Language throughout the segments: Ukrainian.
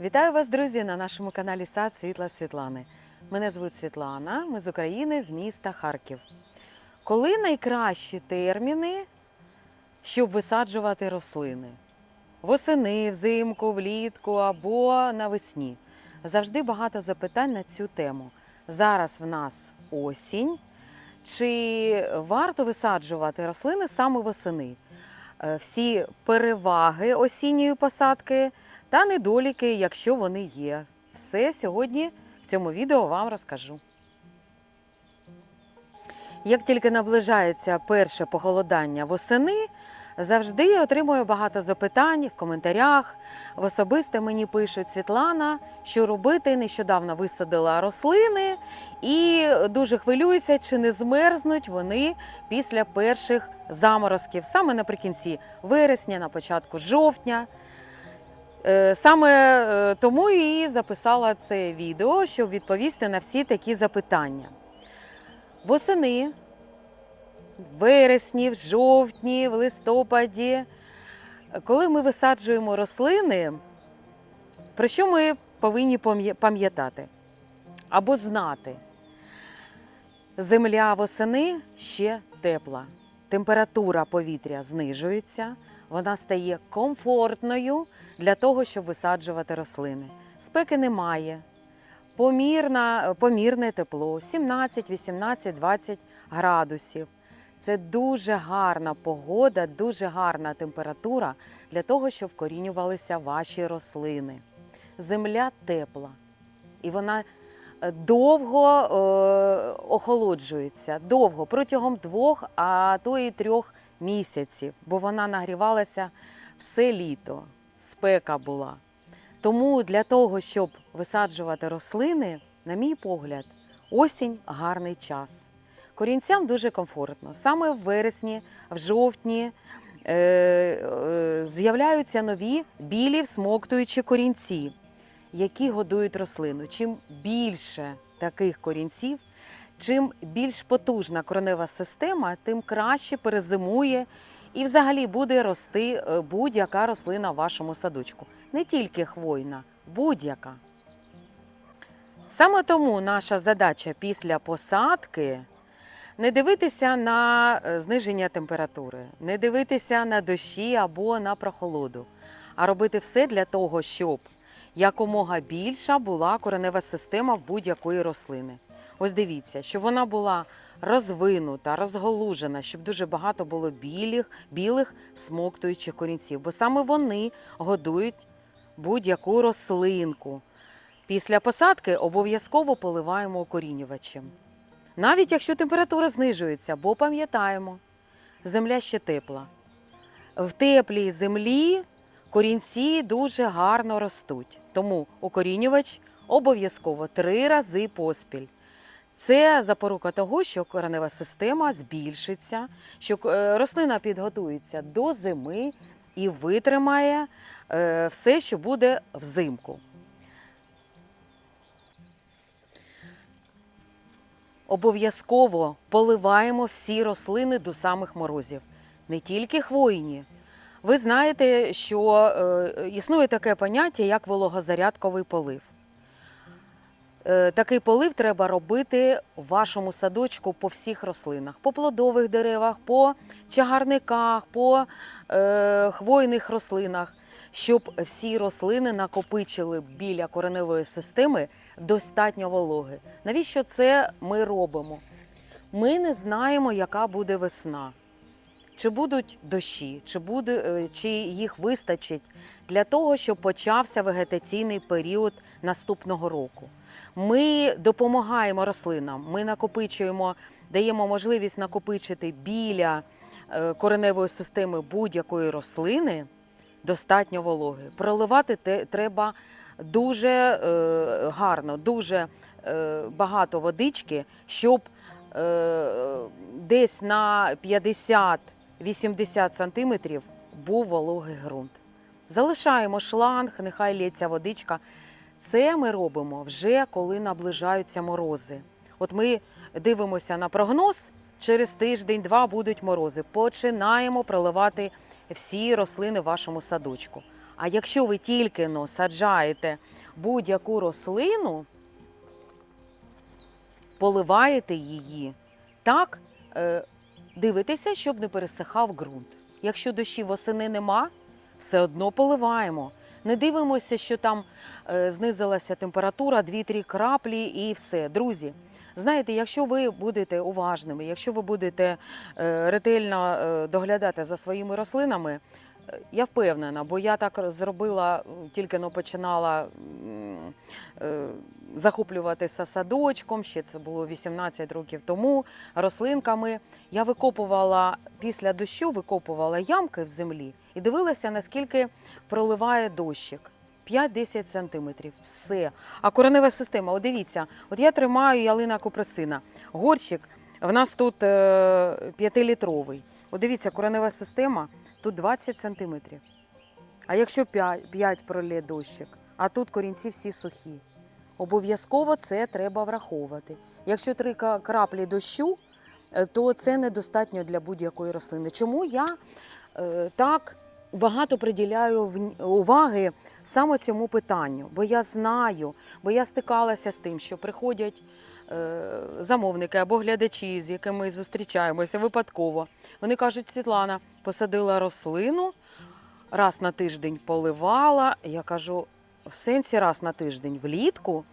Вітаю вас, друзі, на нашому каналі Сад Світла Світлани. Мене звуть Світлана, ми з України, з міста Харків. Коли найкращі терміни, щоб висаджувати рослини? Восени, взимку, влітку або навесні. Завжди багато запитань на цю тему. Зараз в нас осінь. Чи варто висаджувати рослини саме восени? Е, Всі переваги осінньої посадки та недоліки, якщо вони є. Все сьогодні в цьому відео вам розкажу. Як тільки наближається перше похолодання восени, завжди я отримую багато запитань в коментарях. В особисте мені пишуть Світлана, що робити. Нещодавно висадила рослини і дуже хвилююся, чи не змерзнуть вони після перших заморозків, саме наприкінці вересня, на початку жовтня. Е, Саме е, тому і записала це відео, щоб відповісти на всі такі запитання. Восени, в вересні, в жовтні, в листопаді, коли ми висаджуємо рослини, про що ми повинні пам'ятати або знати? Земля восени ще тепла, температура повітря знижується, вона стає комфортною для того, щоб висаджувати рослини. Спеки немає. Помірна, помірне тепло 17, 18, 20 градусів. Це дуже гарна погода, дуже гарна температура для того, щоб вкорінювалися ваші рослини. Земля тепла, і вона е, довго е, охолоджується, довго, протягом двох, а то і трьох місяців, бо вона нагрівалася все літо, спека була. Тому для того, щоб висаджувати рослини, на мій погляд, осінь гарний час. Корінцям дуже комфортно. Саме в вересні, в жовтні е, е, з'являються нові білі всмоктуючі корінці, які годують рослину. Чим більше таких корінців, чим більш потужна коренева система, тим краще перезимує і взагалі буде рости е, будь-яка рослина в вашому садочку. Не тільки хвойна, будь-яка. Саме тому наша задача після посадки не дивитися на е, зниження температури, не дивитися на дощі або на прохолоду, а робити все для того, щоб якомога більша була коренева система в будь-якої рослини. Ось дивіться, щоб вона була розвинута, розголужена, щоб дуже багато було білих, білих смоктуючих корінців, бо саме вони годують будь-яку рослинку. Після посадки обов'язково поливаємо укорінювачем. Навіть якщо температура знижується, бо пам'ятаємо, земля ще тепла. В теплій землі корінці дуже гарно ростуть. Тому укорінювач обов'язково три рази поспіль. Це запорука того, що коренева система збільшиться, що е, рослина підготується до зими і витримає е, все, що буде взимку. Обов'язково поливаємо всі рослини до самих морозів, не тільки хвойні. Ви знаєте, що е, існує таке поняття, як вологозарядковий полив. Е, Такий полив треба робити в вашому садочку по всіх рослинах, по плодових деревах, по чагарниках, по е, хвойних рослинах, щоб всі рослини накопичили біля кореневої системи достатньо вологи. Навіщо це ми робимо? Ми не знаємо, яка буде весна. Чи будуть дощі, чи, буде, е, чи їх вистачить для того, щоб почався вегетаційний період наступного року. Ми допомагаємо рослинам, ми накопичуємо, даємо можливість накопичити біля е, кореневої системи будь-якої рослини достатньо вологи. Проливати те треба дуже е, гарно, дуже е, багато водички, щоб десь на 50-80 сантиметрів був вологий ґрунт. Залишаємо шланг, нехай лється водичка. Це ми робимо вже коли наближаються морози. От ми дивимося на прогноз, через тиждень-два будуть морози. Починаємо проливати всі рослини в вашому садочку. А якщо ви тільки но саджаєте будь-яку рослину, поливаєте її, так е, дивитеся, щоб не пересихав ґрунт. Якщо дощів восени нема, все одно поливаємо. Не дивимося, що там е, знизилася температура, 2-3 краплі і все. Друзі, знаєте, якщо ви будете уважними, якщо ви будете е, ретельно е, доглядати за своїми рослинами, я впевнена, бо я так зробила, тільки но починала захоплюватися садочком, ще це було 18 років тому, рослинками. Я викопувала після дощу, викопувала ямки в землі і дивилася, наскільки проливає дощик. 5-10 сантиметрів. Все. А коренева система, от дивіться, от я тримаю ялина купресина. Горщик в нас тут 5-літровий. От дивіться, коренева система тут 20 сантиметрів. А якщо 5, 5 пролє дощик, а тут корінці всі сухі. Обов'язково це треба враховувати. Якщо три краплі дощу, е, то це недостатньо для будь-якої рослини. Чому я е, так багато приділяю уваги саме цьому питанню? Бо я знаю, бо я стикалася з тим, що приходять е, замовники або глядачі, з якими зустрічаємося випадково. Вони кажуть, Світлана, посадила рослину, раз на тиждень поливала. Я кажу, в сенсі раз на тиждень влітку.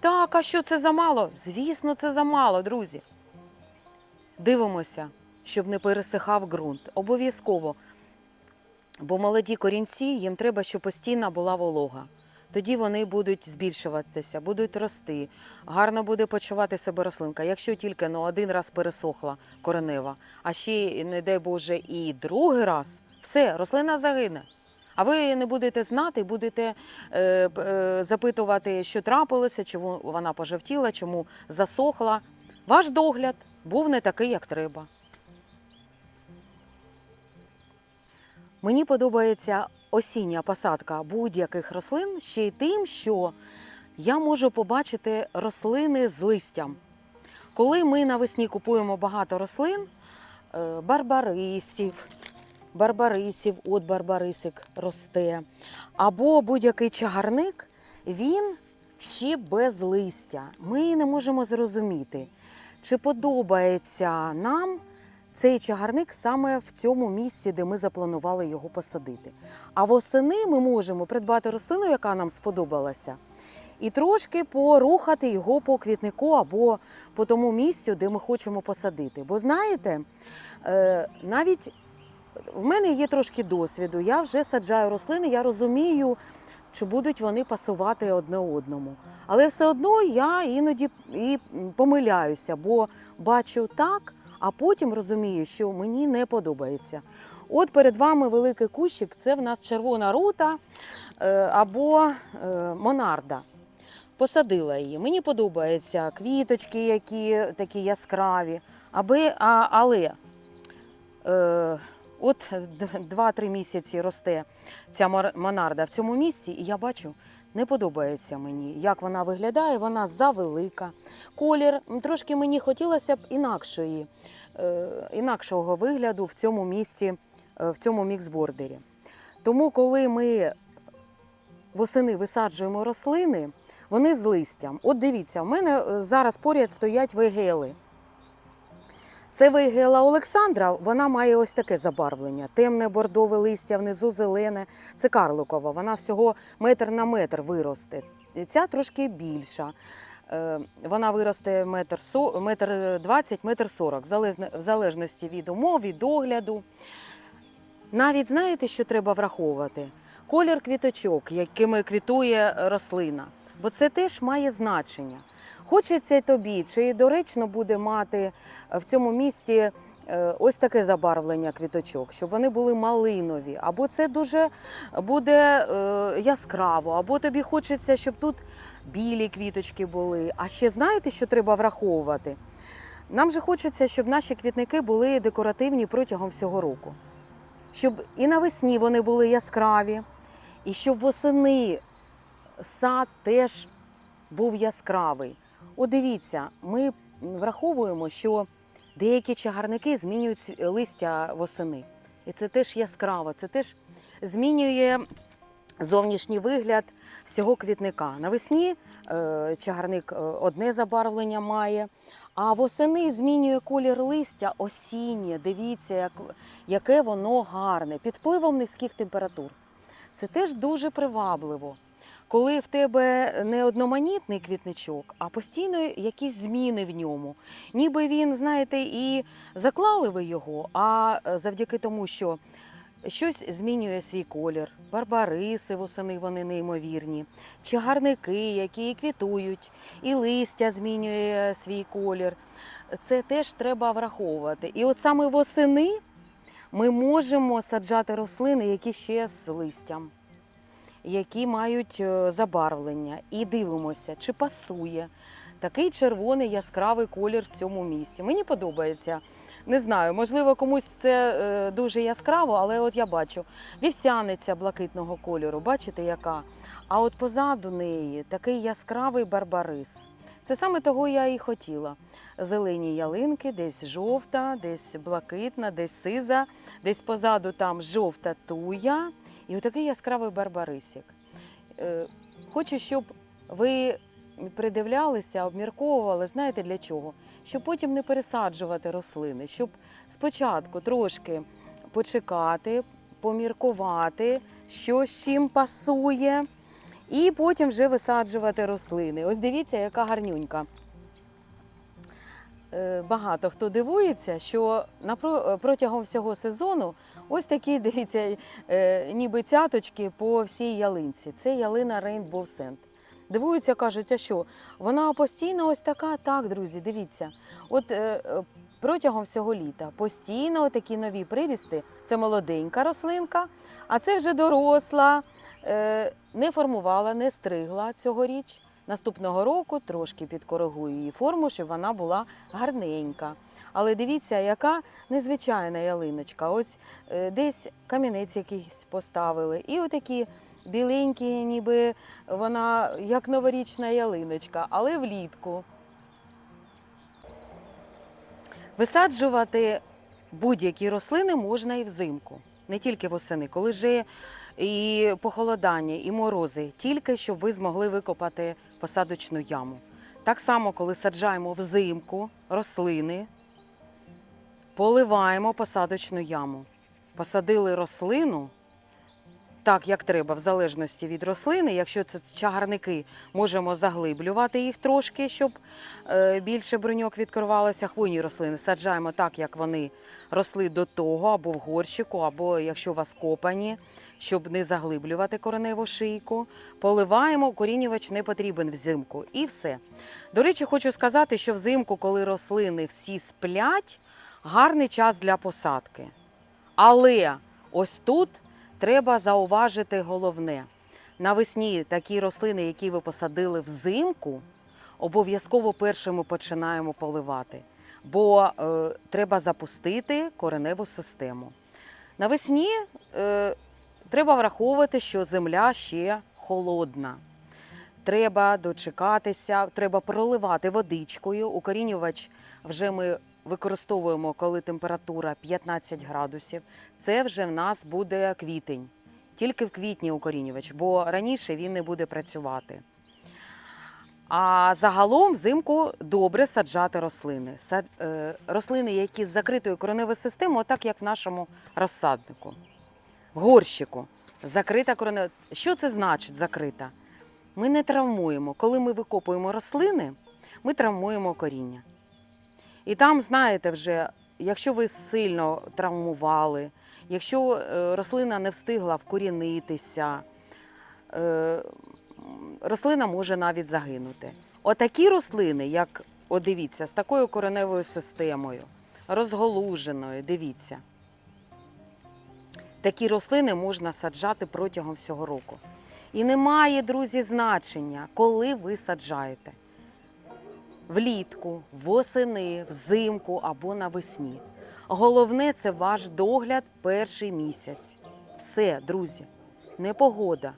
Так, а що це замало? Звісно, це замало, друзі. Дивимося, щоб не пересихав ґрунт. Обов'язково. Бо молоді корінці їм треба, щоб постійно була волога. Тоді вони будуть збільшуватися, будуть рости, гарно буде почувати себе рослинка. Якщо тільки ну, один раз пересохла коренева, а ще, не дай Боже, і другий раз, все, рослина загине. А ви не будете знати, будете е, е, запитувати, що трапилося, чому вона пожовтіла, чому засохла. Ваш догляд був не такий, як треба. Мені подобається осіння посадка будь-яких рослин ще й тим, що я можу побачити рослини з листям. Коли ми навесні купуємо багато рослин, е, барбарисів, барбарисів, от барбарисик росте, або будь-який чагарник, він ще без листя. Ми не можемо зрозуміти, чи подобається нам цей чагарник саме в цьому місці, де ми запланували його посадити. А восени ми можемо придбати рослину, яка нам сподобалася, і трошки порухати його по квітнику або по тому місцю, де ми хочемо посадити. Бо знаєте, е, навіть в мене є трошки досвіду. Я вже саджаю рослини, я розумію, чи будуть вони пасувати одне одному. Але все одно я іноді і помиляюся, бо бачу так, а потім розумію, що мені не подобається. От перед вами великий кущик, це в нас червона рута е, або е, монарда. Посадила її. Мені подобаються квіточки, які такі яскраві. Аби, а, але е, от 2-3 місяці росте ця монарда в цьому місці, і я бачу, не подобається мені, як вона виглядає, вона завелика. Колір трошки мені хотілося б інакшої, е, інакшого вигляду в цьому місці, е, в цьому міксбордері. Тому, коли ми восени висаджуємо рослини, вони з листям. От дивіться, в мене е, зараз поряд стоять вейгели. Це вейгела Олександра, вона має ось таке забарвлення: темне бордове листя, внизу зелене. Це карликова, вона всього метр на метр виросте. Ця трошки більша. Е, Вона виросте метр, метр 20, метр 40, залежно- в залежності від умов, від догляду. Навіть знаєте, що треба враховувати? Колір квіточок, якими квітує рослина, бо це теж має значення. Хочеться тобі, чи доречно буде мати в цьому місці е, ось таке забарвлення квіточок, щоб вони були малинові, або це дуже буде е, яскраво, або тобі хочеться, щоб тут білі квіточки були. А ще знаєте, що треба враховувати? Нам же хочеться, щоб наші квітники були декоративні протягом всього року. Щоб і навесні вони були яскраві, і щоб восени сад теж був яскравий. От дивіться, ми враховуємо, що деякі чагарники змінюють листя восени. І це теж яскраво, це теж змінює зовнішній вигляд всього квітника. Навесні е, чагарник е, одне забарвлення має, а восени змінює колір листя осіннє. Дивіться, як, яке воно гарне, під впливом низьких температур. Це теж дуже привабливо. Коли в тебе не одноманітний квітничок, а постійно якісь зміни в ньому. Ніби він, знаєте, і заклали ви його, а завдяки тому, що щось змінює свій колір. Барбариси восени вони неймовірні, чагарники, які квітують, і листя змінює свій колір. Це теж треба враховувати. І от саме восени ми можемо саджати рослини, які ще з листям, які мають е, забарвлення. І дивимося, чи пасує такий червоний яскравий колір в цьому місці. Мені подобається. Не знаю, можливо, комусь це е, дуже яскраво, але от я бачу вівсяниця блакитного кольору, бачите, яка? А от позаду неї такий яскравий барбарис. Це саме того я і хотіла. Зелені ялинки, десь жовта, десь блакитна, десь сиза, десь позаду там жовта туя і отакий яскравий барбарисик. Е, Хочу, щоб ви придивлялися, обмірковували, знаєте для чого? Щоб потім не пересаджувати рослини, щоб спочатку трошки почекати, поміркувати, що з чим пасує, і потім вже висаджувати рослини. Ось дивіться, яка гарнюнька. Е, Багато хто дивується, що е, протягом всього сезону ось такі, дивіться, е, ніби цяточки по всій ялинці. Це ялина Rainbow Scent. Дивуються, кажуть, а що? Вона постійно ось така, так, друзі, дивіться. От е, протягом всього літа постійно такі нові прирісти. Це молоденька рослинка, а це вже доросла, е, не формувала, не стригла цьогоріч. Наступного року трошки підкоригую її форму, щоб вона була гарненька. Але дивіться, яка незвичайна ялиночка. Ось е, десь камінець якийсь поставили. І отакі біленькі, ніби вона як новорічна ялиночка, але влітку. Висаджувати будь-які рослини можна і взимку, не тільки восени, коли вже і похолодання, і морози, тільки щоб ви змогли викопати посадочну яму. Так само, коли саджаємо взимку рослини, поливаємо посадочну яму. Посадили рослину так, як треба, в залежності від рослини. Якщо це чагарники, можемо заглиблювати їх трошки, щоб е, більше бруньок відкривалося. Хвойні рослини саджаємо так, як вони росли до того, або в горщику, або якщо у вас копані, щоб не заглиблювати кореневу шийку. Поливаємо, корінювач не потрібен взимку. І все. До речі, хочу сказати, що взимку, коли рослини всі сплять, гарний час для посадки. Але ось тут треба зауважити головне. Навесні такі рослини, які ви посадили взимку, обов'язково першими починаємо поливати, бо е, треба запустити кореневу систему. Навесні е, треба враховувати, що земля ще холодна. Треба дочекатися, треба проливати водичкою. Укорінювач вже ми використовуємо, коли температура 15 градусів. Це вже в нас буде квітень. Тільки в квітні укорінювач, бо раніше він не буде працювати. А загалом взимку добре саджати рослини. Е, рослини, які з закритою кореневою системою, отак як в нашому розсаднику. В горщику. Закрита коренева. Що це значить закрита? Ми не травмуємо. Коли ми викопуємо рослини, ми травмуємо коріння. І там, знаєте, вже, якщо ви сильно травмували, якщо е, рослина не встигла вкорінитися, е, рослина може навіть загинути. Отакі рослини, як, от дивіться, з такою кореневою системою, розголуженою, дивіться. Такі рослини можна саджати протягом всього року. І немає, друзі, значення, коли ви саджаєте влітку, восени, взимку або навесні. Головне це ваш догляд перший місяць. Все, друзі, не погода.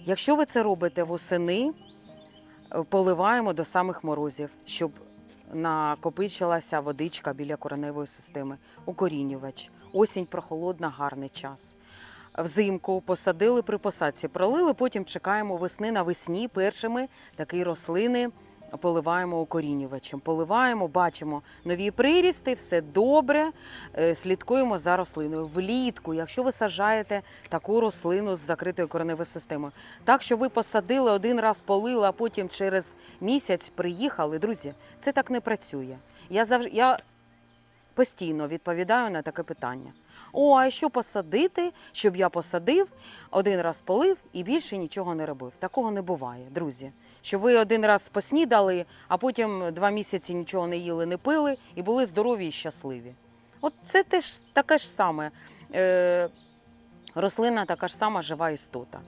Якщо ви це робите восени, е, поливаємо до самих морозів, щоб накопичилася водичка біля кореневої системи, укорінювач. Осінь прохолодна, гарний час. взимку, посадили при посадці, пролили, потім чекаємо весни навесні першими такі рослини поливаємо укорінювачем. Поливаємо, бачимо нові прирісти, все добре. е, Слідкуємо за рослиною. Влітку, якщо ви саджаєте таку рослину з закритою кореневою системою, так що ви посадили один раз полили, а потім через місяць приїхали. Друзі, це так не працює. Я завжди я постійно відповідаю на таке питання. О, а що посадити, щоб я посадив, один раз полив і більше нічого не робив. Такого не буває, друзі. Що ви один раз поснідали, а потім два місяці нічого не їли, не пили і були здорові і щасливі. От це теж таке ж саме. Е, рослина така ж сама жива істота.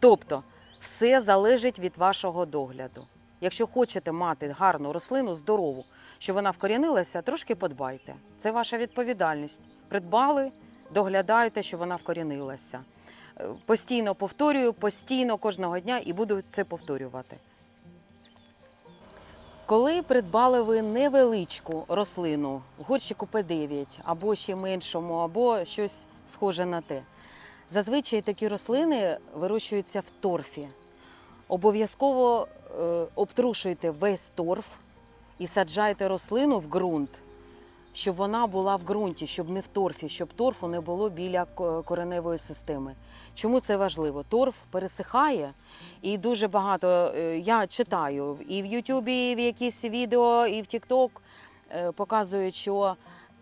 Тобто, все залежить від вашого догляду. Якщо хочете мати гарну рослину, здорову, щоб вона вкорінилася, трошки подбайте. Це ваша відповідальність. Придбали, доглядайте, щоб вона вкорінилася. Постійно повторюю, постійно кожного дня і буду це повторювати. Коли придбали ви невеличку рослину, горщику П9 або ще меншому, або щось схоже на те, зазвичай такі рослини вирощуються в торфі. Обов'язково е, обтрушуйте весь торф і саджайте рослину в ґрунт, щоб вона була в ґрунті, щоб не в торфі, щоб торфу не було біля кореневої системи. Чому це важливо? Торф пересихає, і дуже багато е, я читаю і в Ютубі, і в якісь відео, і в Тікток показують, що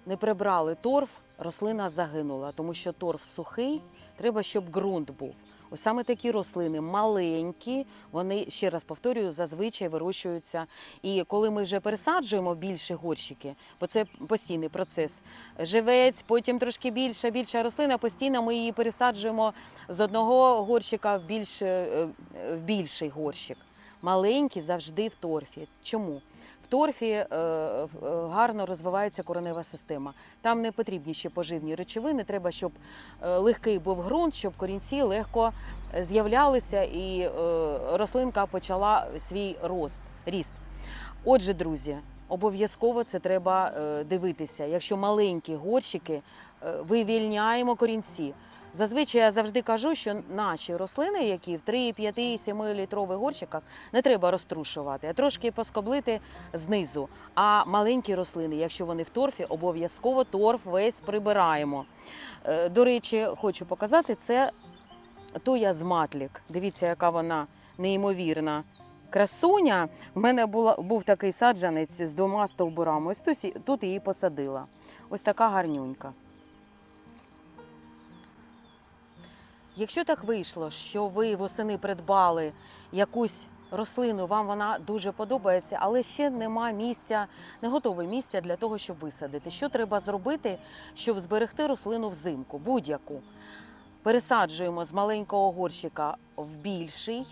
не прибрали торф, рослина загинула, тому що торф сухий, треба, щоб ґрунт був. Ось саме такі рослини маленькі, вони ще раз повторюю, зазвичай вирощуються. І коли ми вже пересаджуємо в більші горщики, бо це постійний процес. Живець, потім трошки більша, більша рослина. Постійно ми її пересаджуємо з одного горщика в більш, е, в більший горщик. Маленькі завжди в торфі. Чому? Торфі е, е, гарно розвивається коренева система. Там не потрібні ще поживні речовини. Треба, щоб е, легкий був ґрунт, щоб корінці легко з'являлися і рослинка почала свій рост, ріст. Отже, друзі, обов'язково це треба дивитися. Якщо маленькі горщики, вивільняємо корінці. Зазвичай я завжди кажу, що наші рослини, які в 3, 5, 7 літрових горщиках, не треба розтрушувати, а трошки поскоблити знизу. А маленькі рослини, якщо вони в торфі, обов'язково торф весь прибираємо. Е, До речі, хочу показати це туя з матлік. Дивіться, яка вона неймовірна. Красуня. В мене була, був такий саджанець з двома стовбурами. Ось тут її посадила. Ось така гарнюнька. Якщо так вийшло, що ви восени придбали якусь рослину, вам вона дуже подобається, але ще нема місця, не готове місця для того, щоб висадити. Що треба зробити, щоб зберегти рослину взимку? Будь-яку. Пересаджуємо з маленького горщика в більший.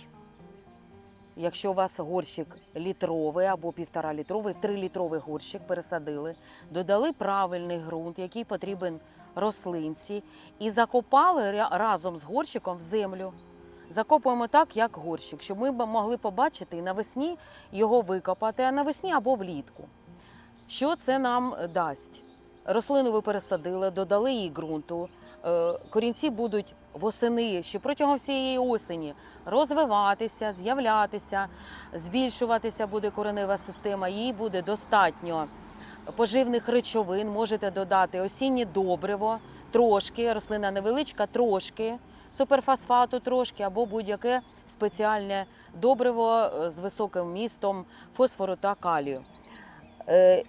Якщо у вас горщик літровий або півтора літровий, трилітровий горщик пересадили, додали правильний ґрунт, який потрібен рослинці, і закопали разом з горщиком в землю. Закопуємо так, як горщик, щоб ми могли побачити і навесні його викопати, а навесні або влітку. Що це нам дасть? Рослину ви пересадили, додали їй ґрунту. е, Корінці будуть восени, ще протягом всієї осені розвиватися, з'являтися, збільшуватися буде коренева система, їй буде достатньо поживних речовин. Можете додати осіннє добриво, трошки, рослина невеличка, трошки, суперфосфату трошки або будь-яке спеціальне добриво е, з високим містом фосфору та калію. Е,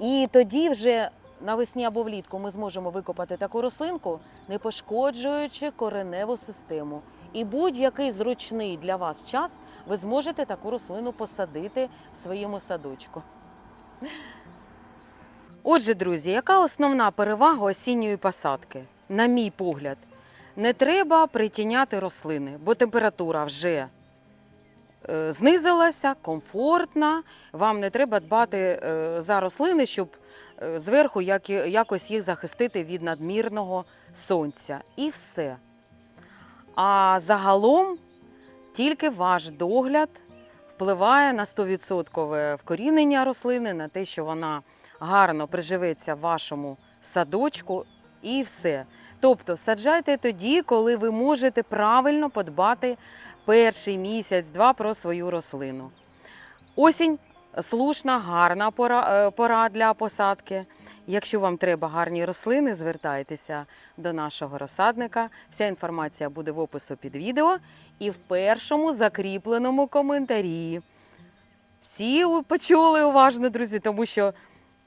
І тоді вже навесні або влітку ми зможемо викопати таку рослинку, не пошкоджуючи кореневу систему. І будь-який зручний для вас час ви зможете таку рослину посадити в своєму садочку. Отже, друзі, яка основна перевага осінньої посадки? На мій погляд, не треба притіняти рослини, бо температура вже е, знизилася, комфортна. Вам не треба дбати е, за рослини, щоб е, зверху якось їх захистити від надмірного сонця. І все. А загалом тільки ваш догляд впливає на 100% вкорінення рослини, на те, що вона гарно приживеться в вашому садочку, і все. Тобто саджайте тоді, коли ви можете правильно подбати перший місяць-два про свою рослину. Осінь слушна, гарна пора, е, пора для посадки. Якщо вам треба гарні рослини, звертайтеся до нашого розсадника. Вся інформація буде в опису під відео і в першому закріпленому коментарі. Всі почули уважно, друзі, тому що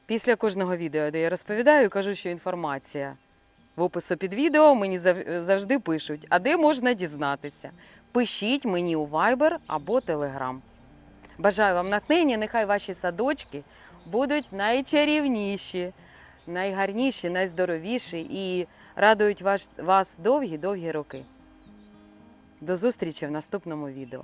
після кожного відео, де я розповідаю, кажу, що інформація в опису під відео мені завжди пишуть, а де можна дізнатися. Пишіть мені у Viber або Telegram. Бажаю вам натхнення, нехай ваші садочки будуть найчарівніші, найгарніші, найздоровіші і радують вас довгі-довгі роки. До зустрічі в наступному відео.